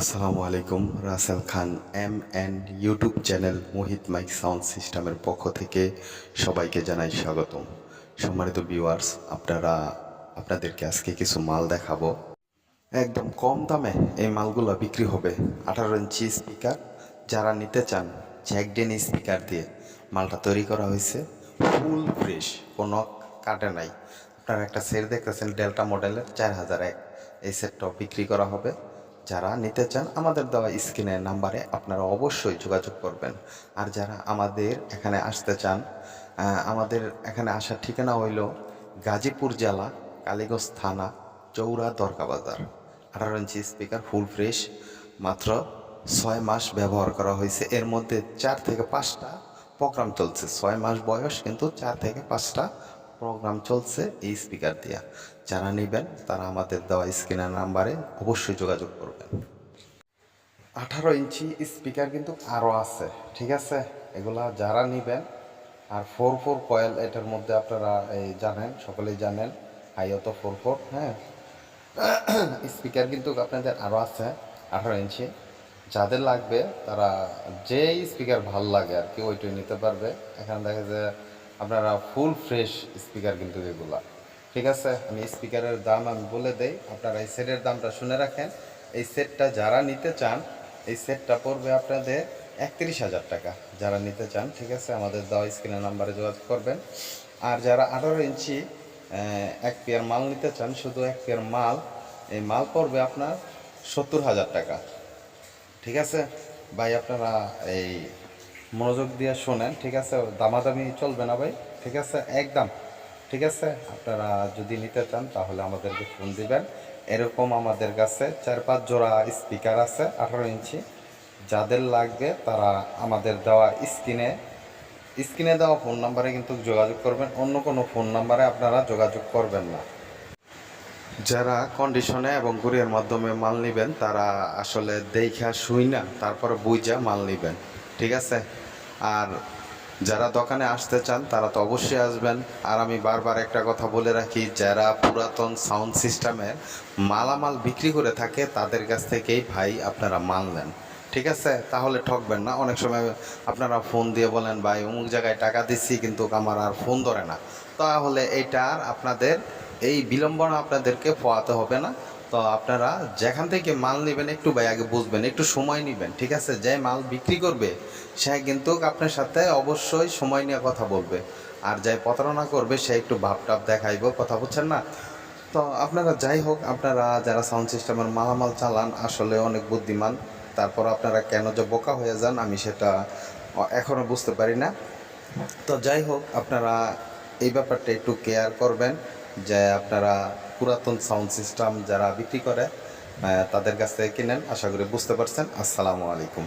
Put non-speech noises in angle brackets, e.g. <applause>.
আসসালামু আলাইকুম, Rasel Khan M and YouTube channel Mohit mic sound সিস্টেমের পক্ষ থেকে সবাইকে জানাই স্বাগতম। সম্মানিত ভিউয়ার্স, আপনারা, আপনাদেরকে আজকে কিছু মাল দেখাবো। একদম কম দামে এই মালগুলো বিক্রি হবে আঠারো ইঞ্চি স্পিকার। যারা নিতে চান জ্যাকডেন স্পিকার দিয়ে মালটা তৈরি করা হয়েছে, ফুল ফ্রেশ, কোনো কাটে নাই। আপনারা একটা সেট দেখতেছেন ডেল্টা মডেলের, চার হাজার এক এই সেটটাও বিক্রি করা হবে। যারা নিতে চান, আমাদের দেওয়া স্ক্রিনের নাম্বারে আপনারা অবশ্যই যোগাযোগ করবেন। আর যারা আমাদের এখানে আসতে চান আমাদের এখানে আসার ঠিকানা হইল গাজীপুর জেলা, কালীগঞ্জ থানা, চৌরা দরকা বাজার। আঠারো ইঞ্চি স্পিকার ফুল ফ্রেশ, মাত্র ছয় মাস ব্যবহার করা হয়েছে। এর মধ্যে চার থেকে পাঁচটা প্রোগ্রাম চলছে। ছয় মাস বয়স, কিন্তু চার থেকে পাঁচটা প্রোগ্রাম চলছে এই স্পিকার দিয়া। যারা নেবেন, তারা আমাদের দেওয়া স্ক্রিনের নাম্বারে অবশ্যই যোগাযোগ করবেন। আঠারো ইঞ্চি স্পিকার কিন্তু আরও আছে, ঠিক আছে? এগুলা যারা নেবেন, আর ফোর ফোর কয়েল এটার মধ্যে আপনারা এই জানেন, সকলেই জানেন হাইও তো ফোর ফোর হ্যাঁ? <coughs> স্পিকার কিন্তু আপনাদের আরও আছে, আঠারো ইঞ্চি। যাদের লাগবে, তারা যেই স্পিকার ভালো লাগে আর কি, ওইটাই নিতে পারবে। এখানে দেখা যায় আপনারা ফুল ফ্রেশ স্পিকার কিন্তু এগুলা। ঠিক আছে? আমি স্পিকারের দাম আমি বলে দেই। আপনারা এই সেটের দামটা শুনে রাখেন। এই সেটটা যারা নিতে চান, এই সেটটা পড়বে আপনাদের একত্রিশ হাজার টাকা। যারা নিতে চান, ঠিক আছে? আমাদের দেওয়া স্ক্রিনের নাম্বারে যোগাযোগ করবেন। আর যারা আঠারো ইঞ্চি এক পেয়ার মাল নিতে চান, শুধু এক পেয়ার মাল, এই মাল পড়বে আপনার সত্তর হাজার টাকা। ঠিক আছে? ভাই, আপনারা এই মনোযোগ দিয়ে শোনেন, ঠিক আছে? দামাদামি চলবে না ভাই, ঠিক আছে? একদম, ঠিক আছে? আপনারা যদি নিতে চান, তাহলে আমাদেরকে ফোন দিবেন। এরকম আমাদের কাছে চার পাঁচ জোড়া স্পিকার আছে, আঠারো ইঞ্চি। যাদের লাগবে, তারা আমাদের দেওয়া স্ক্রিনে স্ক্রিনে দেওয়া ফোন নাম্বারে কিন্তু যোগাযোগ করবেন। অন্য কোনো ফোন নাম্বারে আপনারা যোগাযোগ করবেন না। যারা কন্ডিশনে এবং কুরিয়ার মাধ্যমে মাল নেবেন, তারা আসলে দেখা শুই না তারপরে বুঝা মাল নেবেন। ঠিক আছে? আর যারা দোকানে আসতে চান, তারা তো অবশ্যই আসবেন। আর আমি বারবার একটা কথা বলে রাখি, যারা পুরাতন সাউন্ড সিস্টেমের মালামাল বিক্রি করে থাকে, তাদের কাছ থেকেই ভাই আপনারা মাল নেন। ঠিক আছে? তাহলে ঠকবেন না। অনেক সময় আপনারা ফোন দিয়ে বলেন, ভাই, অমুক জায়গায় টাকা দিচ্ছি কিন্তু আমার আর ফোন ধরে না। তাহলে এটা আপনাদের, এই বিলম্বনা আপনাদেরকে পোয়াতে হবে না। তো আপনারা যেখান থেকে মাল নেবেন, একটু ভাই আগে বুঝবেন, একটু সময় নেবেন, ঠিক আছে? যে মাল বিক্রি করবে, সে কিন্তু আপনার সাথে অবশ্যই সময় নিয়ে কথা বলবে। আর যাই প্রতারণা করবে, সে একটু ভাবটাপ দেখাইব, কথা বলছেন না? তো আপনারা যাই হোক, আপনারা যারা সাউন্ড সিস্টেমের মালামাল চালান, আসলে অনেক বুদ্ধিমান। তারপর আপনারা কেন যে বোকা হয়ে যান, আমি সেটা এখনও বুঝতে পারি না। তো যাই হোক, আপনারা এই ব্যাপারটা একটু কেয়ার করবেন, যে আপনারা পুরাতন সাউন্ড সিস্টেম যারা বিক্রি করে তাদের কাছ থেকে কিনেন। আশা করি বুঝতে পারছেন। আসসালামু আলাইকুম।